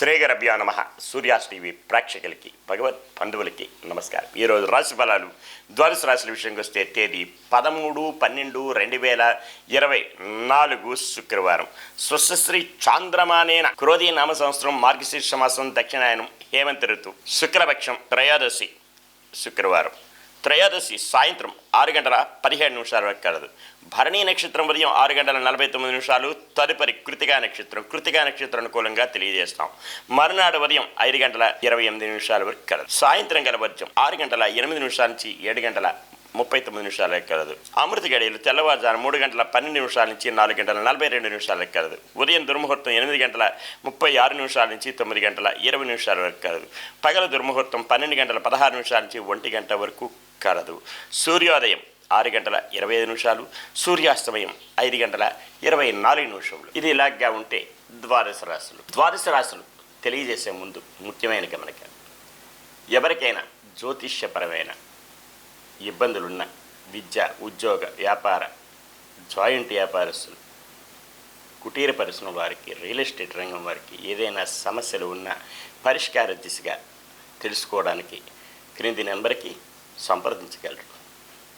శ్రీగరభ్యా నమ. సూర్యాస్ టీవీ ప్రేక్షకులకి భగవత్ బంధువులకి నమస్కారం. ఈరోజు రాశి ఫలాలు ద్వాదశ రాశుల విషయంకి వస్తే తేదీ పదమూడు పన్నెండు రెండు వేల ఇరవై నాలుగు శుక్రవారం. స్వశ్రీ చాంద్రమానేన. క్రోధీ నామ సంవత్సరం మార్గశీర్ష మాసం దక్షిణాయనం హేమంత ఋతు శుక్రపక్షం త్రయోదశి శుక్రవారం. త్రయోదశి సాయంత్రం ఆరు గంటల పదిహేడు నిమిషాల వరకు కలదు. భరణీ నక్షత్రం ఉదయం ఆరు గంటల నలభై తొమ్మిది నిమిషాలు తదుపరి కృతికా నక్షత్రం. కృతికా నక్షత్రం అనుకూలంగా తెలియజేస్తాం. మరునాడు ఉదయం ఐదు గంటల ఇరవై ఎనిమిది నిమిషాల వరకు కలదు. సాయంత్రం గల వర్జం ఆరు గంటల ఎనిమిది నిమిషాల నుంచి ఏడు గంటల ముప్పై తొమ్మిది నిమిషాల కలదు. అమృత గడియలు తెల్లవారుజాము మూడు గంటల పన్నెండు నిమిషాల నుంచి నాలుగు గంటల నలభై రెండు నిమిషాల కలదు. ఉదయం దుర్ముహూర్తం ఎనిమిది గంటల ముప్పై ఆరు నిమిషాల నుంచి తొమ్మిది గంటల ఇరవై నిమిషాల వరకు కలదు. పగల దుర్ముహూర్తం పన్నెండు గంటల పదహారు నిమిషాల నుంచి ఒంటి గంట వరకు కలదు సూర్యోదయం ఆరు గంటల ఇరవై ఐదు నిమిషాలు సూర్యాస్తమయం ఐదు గంటల ఇరవై నాలుగు నిమిషములు. ఇది ఇలాగా ఉంటే ద్వాదశ రాశులు. ద్వాదశ రాశులు తెలియజేసే ముందు ముఖ్యమైన గమనిక ఎవరికైనా జ్యోతిష్యపరమైన ఇబ్బందులున్న విద్య ఉద్యోగ వ్యాపార జాయింట్ వ్యాపారస్తులు కుటీర పరిశ్రమ వారికి రియల్ ఎస్టేట్ రంగం వారికి ఏదైనా సమస్యలు ఉన్నా పరిష్కార దిశగా తెలుసుకోవడానికి క్రింది నెంబర్కి సంప్రదించగలరు.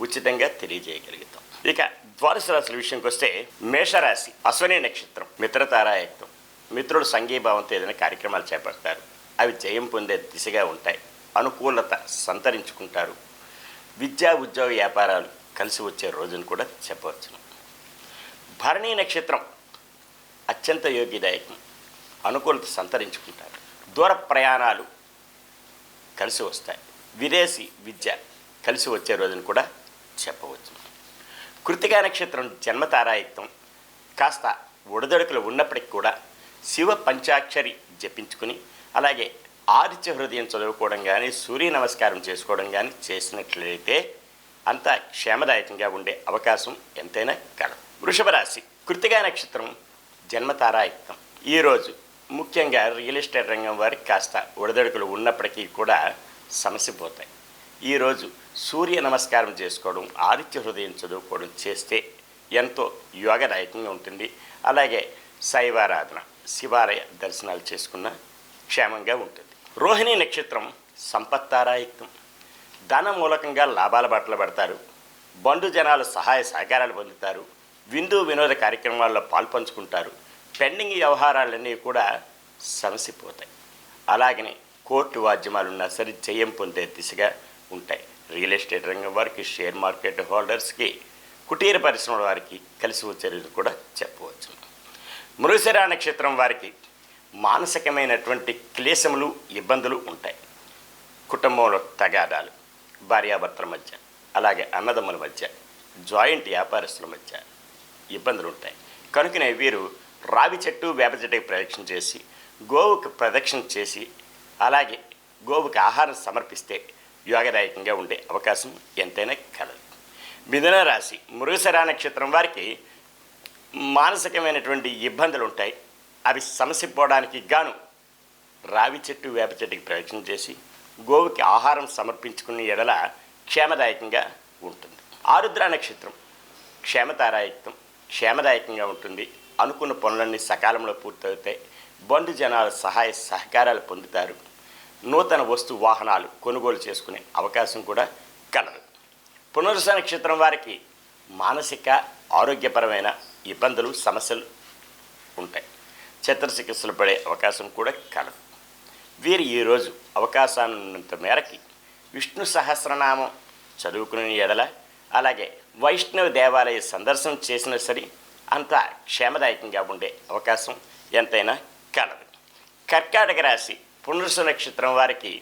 ఉచితంగా తెలియజేయగలుగుతాం. ఇక ద్వాదశ రాశుల విషయంకి వస్తే మేషరాశి అశ్వని నక్షత్రం మిత్రతారాయక్తం మిత్రుడు సంఘీభావంతో ఏదైనా కార్యక్రమాలు చేపడతారు. అవి జయం పొందే దిశగా ఉంటాయి. అనుకూలత సంతరించుకుంటారు. విద్యా ఉద్యోగ వ్యాపారాలు కలిసి వచ్చే రోజును కూడా చెప్పవచ్చును. భరణీ నక్షత్రం అత్యంత యోగ్యదాయకం. అనుకూలత సంతరించుకుంటారు. దూర ప్రయాణాలు కలిసి వస్తాయి. విదేశీ విద్య కలిసి వచ్చే రోజును కూడా చెప్పవచ్చు. కృతికా నక్షత్రం జన్మతారాయుక్తం కాస్త ఒడిదొడుకులు ఉన్నప్పటికీ కూడా శివ పంచాక్షరి జపించుకుని అలాగే ఆదిత్య హృదయం చదువుకోవడం కానీ సూర్య నమస్కారం చేసుకోవడం కానీ చేసినట్లయితే అంత క్షేమదాయకంగా ఉండే అవకాశం ఎంతైనా కలదు. వృషభ రాశి కృతికా నక్షత్రం జన్మతారాయుక్తం ఈరోజు ముఖ్యంగా రియల్ ఎస్టేట్ రంగం వారికి కాస్త ఒడిదొడుకులు ఉన్నప్పటికీ కూడా సమస్య పోతాయి. ఈరోజు సూర్య నమస్కారం చేసుకోవడం ఆదిత్య హృదయం చదువుకోవడం చేస్తే ఎంతో యోగదాయకంగా ఉంటుంది. అలాగే శైవారాధన శివాలయ దర్శనాలు చేసుకున్న క్షేమంగా ఉంటుంది. రోహిణి నక్షత్రం సంపత్తారాయుక్తం. ధన మూలకంగా లాభాల బట్టలు పడతారు. బండు జనాలు సహాయ సహకారాలు పొందుతారు. విందు వినోద కార్యక్రమాల్లో పాల్పంచుకుంటారు. పెండింగ్ వ్యవహారాలన్నీ కూడా సమసిపోతాయి. అలాగనే కోర్టు వాద్యమాలున్నా సరే జయం పొందే దిశగా ఉంటాయి. రియల్ ఎస్టేట్ రంగం వారికి షేర్ మార్కెట్ హోల్డర్స్కి కుటీర పరిశ్రమల వారికి కలిసి వచ్చేది కూడా చెప్పవచ్చు. మృగశిరా నక్షత్రం వారికి మానసికమైనటువంటి క్లేశములు ఇబ్బందులు ఉంటాయి. కుటుంబంలో తగాదాలు భార్యాభర్తల మధ్య అలాగే అన్నదమ్ముల మధ్య జాయింట్ వ్యాపారస్తుల మధ్య ఇబ్బందులు ఉంటాయి. కనుకనే వీరు రావి చెట్టు వేప చెట్టుకి ప్రదక్షిణ చేసి గోవుకు ప్రదక్షిణ చేసి అలాగే గోవుకి ఆహారం సమర్పిస్తే యోగదాయకంగా ఉండే అవకాశం ఎంతైనా కలదు. మిథున రాశి మృగశిర నక్షత్రం వారికి మానసికమైనటువంటి ఇబ్బందులు ఉంటాయి అవి సమస్య పోవడానికి గాను రావి చెట్టు వేప చెట్టుకి ప్రయత్నం చేసి గోవుకి ఆహారం సమర్పించుకునే ఎడల క్షేమదాయకంగా ఉంటుంది. ఆరుద్ర నక్షత్రం క్షేమతారాయుక్తం క్షేమదాయకంగా ఉంటుంది. అనుకున్న పనులన్నీ సకాలంలో పూర్తవుతాయి. బండు జనాల సహాయ సహకారాలు పొందుతారు. నూతన వస్తు వాహనాలు కొనుగోలు చేసుకునే అవకాశం కూడా కలదు. పునరుస నక్షత్రం వారికి మానసిక ఆరోగ్యపరమైన ఇబ్బందులు సమస్యలు ఉంటాయి. చిత్రచికిత్సలు పడే అవకాశం కూడా కలదు. వీరు ఈరోజు అవకాశాన్నంత మేరకి విష్ణు సహస్రనామం చదువుకునే ఎడల అలాగే వైష్ణవ దేవాలయ సందర్శనం చేసినా సరే అంత క్షేమదాయకంగా ఉండే అవకాశం ఎంతైనా కలదు. కర్కాటక రాశి పునరుస నక్షత్రం వారికి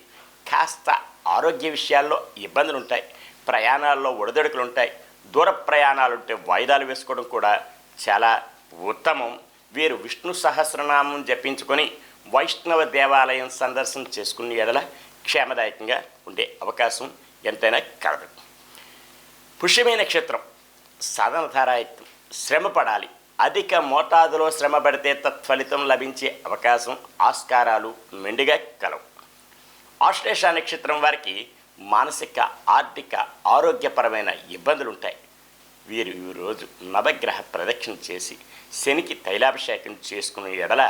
కాస్త ఆరోగ్య విషయాల్లో ఇబ్బందులు ఉంటాయి ప్రయాణాల్లో ఒడిదొడుకులు ఉంటాయి దూర ప్రయాణాలు ఉంటే వాయిదాలు వేసుకోవడం కూడా చాలా ఉత్తమం. వీరు విష్ణు సహస్రనామం జపించుకొని వైష్ణవ దేవాలయం సందర్శన చేసుకునే ఎడల క్షేమదాయకంగా ఉండే అవకాశం ఎంతైనా కలదు. పుష్యమే నక్షత్రం సాధనధారాయుక్తం. శ్రమ పడాలి అధిక మోతాదులో శ్రమ పడితే తత్ఫలితం లభించే అవకాశం ఆస్కారాలు మెండుగా కలవు. ఆశ్లేష నక్షత్రం వారికి మానసిక ఆర్థిక ఆరోగ్యపరమైన ఇబ్బందులు ఉంటాయి వీరు ఈ రోజు నవగ్రహ ప్రదక్షిణ చేసి శనికి తైలాభిషేకం చేసుకునే ఎడల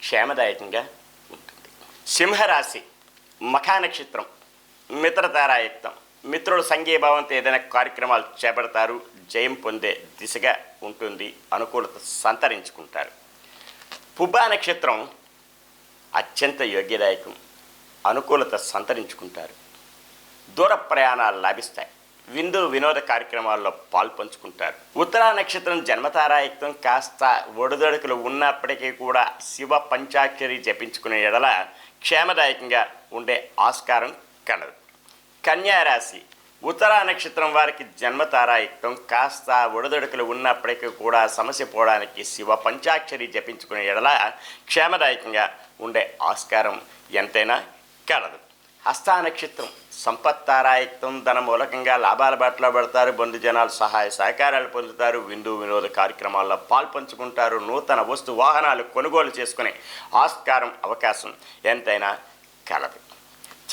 క్షేమదాయకంగా ఉంటుంది. సింహరాశి మఖా నక్షత్రం మిత్రతారాయుక్తం మిత్రుల సంఘీభావంతో ఏదైనా కార్యక్రమాలు చేపడతారు జయం పొందే దిశగా ఉంటుంది అనుకూలత సంతరించుకుంటారు. పుబ్బా నక్షత్రం అత్యంత యోగ్యదాయకం అనుకూలత సంతరించుకుంటారు. దూర ప్రయాణాలు లాభిస్తాయి. విందు వినోద కార్యక్రమాల్లో పాల్పంచుకుంటారు. ఉత్తరా నక్షత్రం జన్మతారాయుక్తం కాస్త ఒడిదొడుకులు ఉన్నప్పటికీ కూడా శివ పంచాక్షరి జపించుకునే ఎడల క్షేమదాయకంగా ఉండే ఆస్కారం కలదు. కన్యారాశి. ఉత్తరా నక్షత్రం వారికి జన్మతారాయుక్తం. కాస్త ఒడిదొడుకులు ఉన్నప్పటికీ కూడా సమస్య పోవడానికి శివ పంచాక్షరి జపించుకునే ఎడల క్షేమదాయకంగా ఉండే ఆస్కారం ఎంతైనా కలదు. హస్తా నక్షత్రం సంపత్తారాయుక్తం. ధన మూలకంగా లాభాల బాటలో పడతారు. బంధుజనాలు సహాయ సహకారాలు పొందుతారు. విందు వినోద కార్యక్రమాల్లో పాల్పంచుకుంటారు. నూతన వస్తు వాహనాలు కొనుగోలు చేసుకునే ఆస్కారం అవకాశం ఎంతైనా కలదు.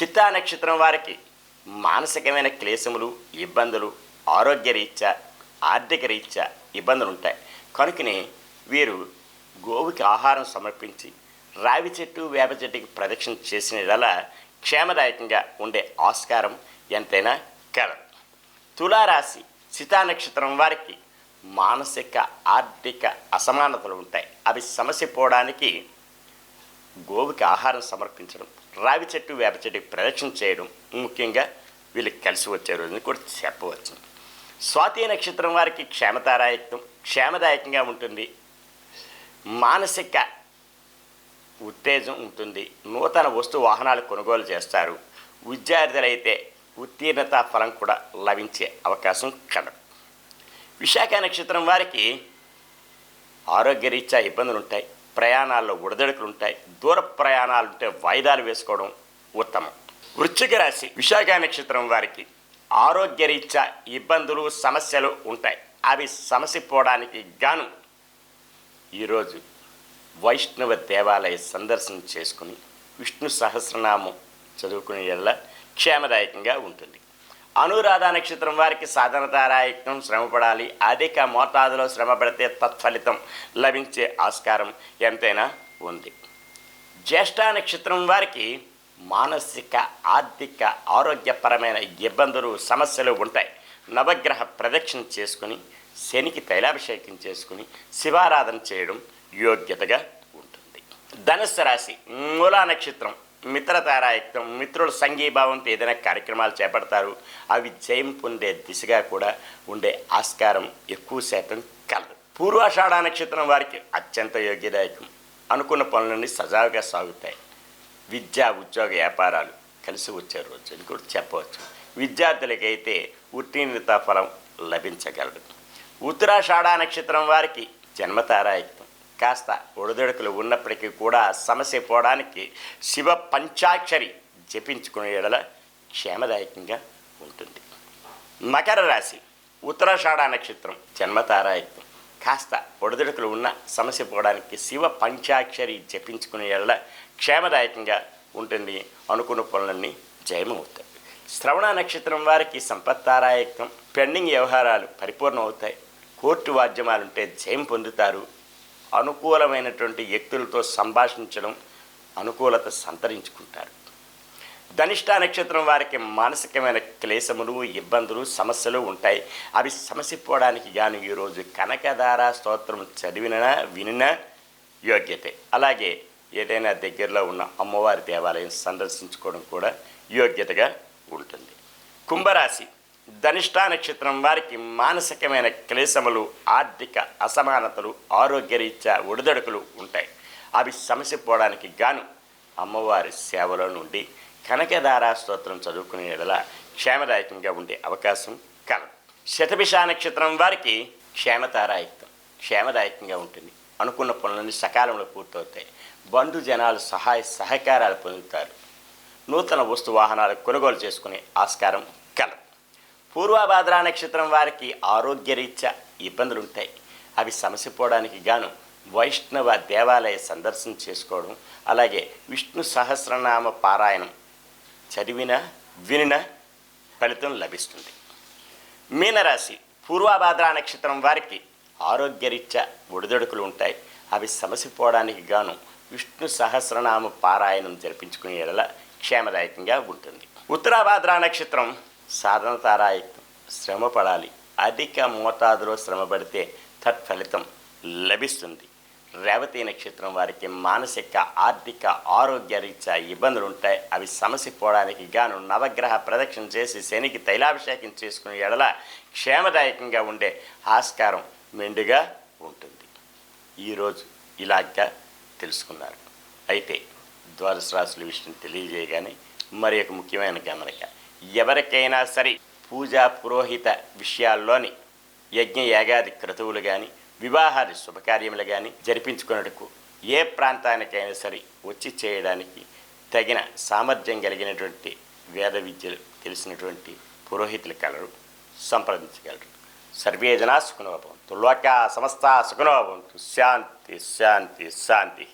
చిత్తా నక్షత్రం వారికి మానసికమైన క్లేశములు ఇబ్బందులు ఆరోగ్యరీత్యా ఆర్థిక రీత్యా ఇబ్బందులు ఉంటాయి కనుకనే వీరు గోవుకి ఆహారం సమర్పించి రావి చెట్టు వేప చెట్టుకి ప్రదక్షిణ చేసిన క్షేమదాయకంగా ఉండే ఆస్కారం ఎంతైనా కలదు. తులారాశి శితా నక్షత్రం వారికి మానసిక ఆర్థిక అసమానతలు ఉంటాయి. అవి సమస్య పోవడానికి గోవుకి ఆహారం సమర్పించడం రావి చెట్టు వేప చెట్టుకి ప్రదక్షిణ చేయడం ముఖ్యంగా వీళ్ళకి కలిసి వచ్చే రోజుని కూడా చెప్పవచ్చు. స్వాతి నక్షత్రం వారికి క్షేమతారాయకం క్షేమదాయకంగా ఉంటుంది. మానసిక ఉత్తేజం ఉంటుంది. నూతన వస్తు వాహనాలు కొనుగోలు చేస్తారు. విద్యార్థులైతే ఉత్తీర్ణత ఫలం కూడా లభించే అవకాశం కలదు. విశాఖ నక్షత్రం వారికి ఆరోగ్యరీత్యా ఇబ్బందులు ఉంటాయి ప్రయాణాల్లో ఉడదడుకులు ఉంటాయి. దూర ప్రయాణాలు ఉంటే వాయిదాలు వేసుకోవడం ఉత్తమం. వృశ్చిక రాశి విశాఖ నక్షత్రం వారికి ఆరోగ్యరీత్యా ఇబ్బందులు సమస్యలు ఉంటాయి. అవి సమసిపోవడానికి గాను ఈరోజు వైష్ణవ దేవాలయ సందర్శన చేసుకుని విష్ణు సహస్రనామం చదువుకునే క్షేమదాయకంగా ఉంటుంది. అనురాధ నక్షత్రం వారికి సాధనతారాయత్నం శ్రమపడాలి. అధిక మోతాదులో శ్రమ పడితే తత్ఫలితం లభించే ఆస్కారం ఎంతైనా ఉంది. జ్యేష్ఠ నక్షత్రం వారికి మానసిక ఆర్థిక ఆరోగ్యపరమైన ఇబ్బందులు సమస్యలు ఉంటాయి. నవగ్రహ ప్రదక్షిణ చేసుకుని శనికి తైలాభిషేకం చేసుకుని శివారాధన చేయడం యోగ్యతగా ఉంటుంది. ధనుస్సు రాశి మూలా నక్షత్రం. మిత్రతారాయుక్తం మిత్రుల సంఘీభావంతో ఏదైనా కార్యక్రమాలు చేపడతారు. అవి జయం పొందే దిశగా కూడా ఉండే ఆస్కారం ఎక్కువ శాతం కలదు. పూర్వాషాఢ నక్షత్రం వారికి అత్యంత యోగ్యదాయకం. అనుకున్న పనులన్నీ సజావుగా సాగుతాయి. విద్య ఉద్యోగ వ్యాపారాలు కలిసి వచ్చే రోజు అని కూడా చెప్పవచ్చు. విద్యార్థులకైతే ఉత్తీర్ణత ఫలం లభించగలదు. ఉత్తరాషాఢ నక్షత్రం వారికి జన్మతారాయుక్తం కాస్త ఒడిదొడుకులు ఉన్నప్పటికీ కూడా సమస్య పోవడానికి శివ పంచాక్షరి జపించుకునే ఎడల క్షేమదాయకంగా ఉంటుంది. మకర రాశి ఉత్తరాషాఢ నక్షత్రం జన్మతారాయుక్తం కాస్త ఒడిదొడుకులు ఉన్న సమస్య పోవడానికి శివ పంచాక్షరి జపించుకునే ఎడల క్షేమదాయకంగా ఉంటుంది అనుకున్న పనులన్నీ జయమవుతాయి. శ్రవణ నక్షత్రం వారికి సంపత్తారాయకం పెండింగ్ వ్యవహారాలు పరిపూర్ణం అవుతాయి కోర్టు వాద్యమాలుంటే జయం పొందుతారు. అనుకూలమైనటువంటి వ్యక్తులతో సంభాషించడం అనుకూలత సంతరించుకుంటారు. ధనిష్ట నక్షత్రం వారికి మానసికమైన క్లేశములు ఇబ్బందులు సమస్యలు ఉంటాయి. అవి సమసిపోవడానికి గాను ఈరోజు కనకధార స్తోత్రం చదివిన వినిన యోగ్యతే. అలాగే ఏదైనా దగ్గరలో ఉన్న అమ్మవారి దేవాలయం సందర్శించుకోవడం కూడా యోగ్యతగా ఉంటుంది. కుంభరాశి ధనిష్ట నక్షత్రం వారికి మానసికమైన క్లేశములు ఆర్థిక అసమానతలు ఆరోగ్యరీత్యా ఒడిదడుకులు ఉంటాయి. అవి సమస్య పోవడానికి గాను అమ్మవారి సేవలో నుండి కనకధారా స్తోత్రం చదువుకునే ఎడల క్షేమదాయకంగా ఉండే అవకాశం కలదు. శతభిష నక్షత్రం వారికి క్షేమతారాయుక్తం క్షేమదాయకంగా ఉంటుంది. అనుకున్న పనులన్నీ సకాలంలో పూర్తవుతాయి. బంధు జనాలు సహాయ సహకారాలు పొందుతారు. నూతన వస్తు వాహనాలు కొనుగోలు చేసుకునే ఆస్కారం పూర్వభాద్రా నక్షత్రం వారికి ఆరోగ్యరీత్యా ఇబ్బందులు ఉంటాయి అవి సమసిపోవడానికి గాను వైష్ణవ దేవాలయ సందర్శన చేసుకోవడం అలాగే విష్ణు సహస్రనామ పారాయణం చదివిన వినిన ఫలితం లభిస్తుంది. మీనరాశి పూర్వభాద్రా నక్షత్రం వారికి ఆరోగ్యరీత్యా ఒడిదొడుకులు ఉంటాయి అవి సమసిపోవడానికి గాను విష్ణు సహస్రనామ పారాయణం జరిపించుకునే క్షేమదాయకంగా ఉంటుంది. ఉత్తరాభాద్ర నక్షత్రం సాధన తారాయుక్తం. శ్రమ పడాలి. అధిక మోతాదులో శ్రమ పడితే తత్ఫలితం లభిస్తుంది. రేవతి నక్షత్రం వారికి మానసిక ఆర్థిక ఆరోగ్య రీత్యా ఇబ్బందులు ఉంటాయి అవి సమస్య పోవడానికి గాను నవగ్రహ ప్రదక్షిణ చేసి శనికి తైలాభిషేకం చేసుకునే ఎడల క్షేమదాయకంగా ఉండే ఆస్కారం మెండుగా ఉంటుంది. ఈరోజు ఇలాగా తెలుసుకున్నారు. అయితే ద్వాదశ రాశుల విషయం తెలియజేయగానే మరి ఒక ముఖ్యమైన గమనిక. ఎవరికైనా సరే పూజా పురోహిత విషయాల్లోని యజ్ఞ యాగాది క్రతువులు కానీ వివాహాది శుభకార్యములు కానీ జరిపించుకున్నట్టుకు ఏ ప్రాంతానికైనా సరే వచ్చి చేయడానికి తగిన సామర్థ్యం కలిగినటువంటి వేద విద్యలు తెలిసినటువంటి పురోహితులు కలరు సంప్రదించగలరు. సర్వే జనా సుఖనోభవంతు లోక సమస్త సుఖనోభవంతు శాంతి శాంతి శాంతి.